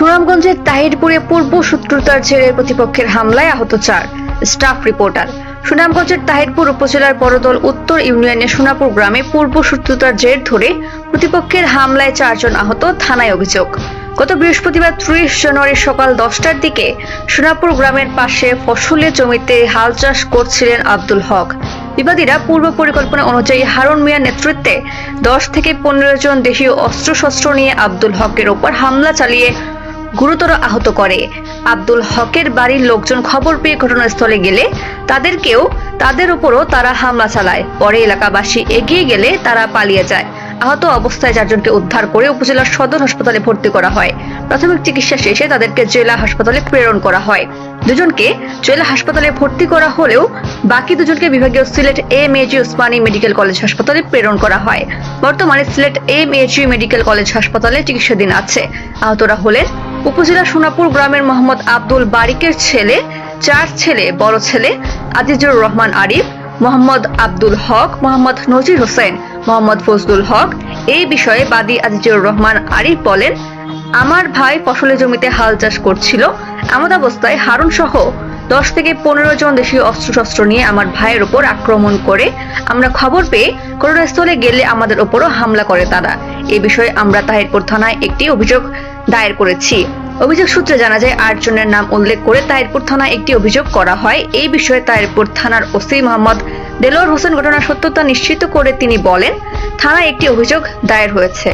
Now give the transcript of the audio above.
সুনামগঞ্জের তাহিরপুরে পূর্ব শত্রুতার জেরে প্রতিপক্ষের হামলায় আহত চার স্টাফ রিপোর্টার। সুনামগঞ্জের তাহিরপুর উপজেলার বড়দল উত্তর ইউনিয়নের সোনাপুর গ্রামে পূর্ব শত্রুতার জের ধরে প্রতিপক্ষের হামলায় চারজন আহত থানায় অভিযোগ। গত বৃহস্পতিবার ত্রিশ জানুয়ারি সকাল দশটার দিকে সোনাপুর গ্রামের পাশে ফসলের জমিতে হাল চাষ করছিলেন আব্দুল হক। বিবাদীরা পূর্ব পরিকল্পনা অনুযায়ী হারুন মিয়ার নেতৃত্বে দশ থেকে পনেরো জন দেশীয় অস্ত্রশস্ত্র নিয়ে আব্দুল হকের ওপর হামলা চালিয়ে গুরুতর আহত করে। আব্দুল হকের বাড়ির লোকজন খবর পেয়ে ঘটনাস্থলে গেলে তাদেরকেও তাদের উপরও তারা হামলা চালায়। পরে এলাকাবাসী এগিয়ে গেলে তারা পালিয়ে যায়। আহত অবস্থায় চারজনকে উদ্ধার করে উপজেলার সদর হাসপাতালে ভর্তি করা হয়। প্রাথমিক চিকিৎসা শেষে তাদেরকে জেলা হাসপাতালে প্রেরণ করা হয়। দুজনকে জেলা হাসপাতালে ভর্তি করা হলেও বাকি দুজনকে বিভাগীয় Sylhet M A G Osmani medical college হাসপাতালে প্রেরণ করা হয়। বর্তমানে Sylhet M A G medical college হাসপাতালে চিকিৎসাধীন আছে। আহতরা হলেন উপজেলা সোনাপুর গ্রামের মোহাম্মদ আব্দুল বারিকের ছেলে, চার ছেলে, বড় ছেলে, আজিজুর রহমান আরিফ, মোহাম্মদ আব্দুল হক, মোহাম্মদ নজির হোসেন, মোহাম্মদ ফজলুল হক। এই বিষয়ে বাদী আজিজুর রহমান আরিফ বলেন, আমার ভাই ফসলের জমিতে হাল চাষ করছিল। এমন অবস্থায় হারুন সহ দশ থেকে পনেরো জন দেশীয় অস্ত্রশস্ত্র নিয়ে আমার ভাইয়ের ওপর আক্রমণ করে আমরা খবর পেয়ে ঘটনাস্থলে গেলে আমাদের ওপরও হামলা করে তারা। এ বিষয়ে আমরা তাহিরপুর থানায় একটি অভিযোগ দায়ের করেছি। অভিযোগ সূত্রে জানা যায় আট জনের নাম উল্লেখ করে তাহিরপুর থানায় একটি অভিযোগ করা হয়। এই বিষয়ে তাহিরপুর থানার ওসি মোহাম্মদ দেলোয়ার হোসেন ঘটনার সত্যতা নিশ্চিত করে তিনি বলেন, থানায় একটি অভিযোগ দায়ের হয়েছে।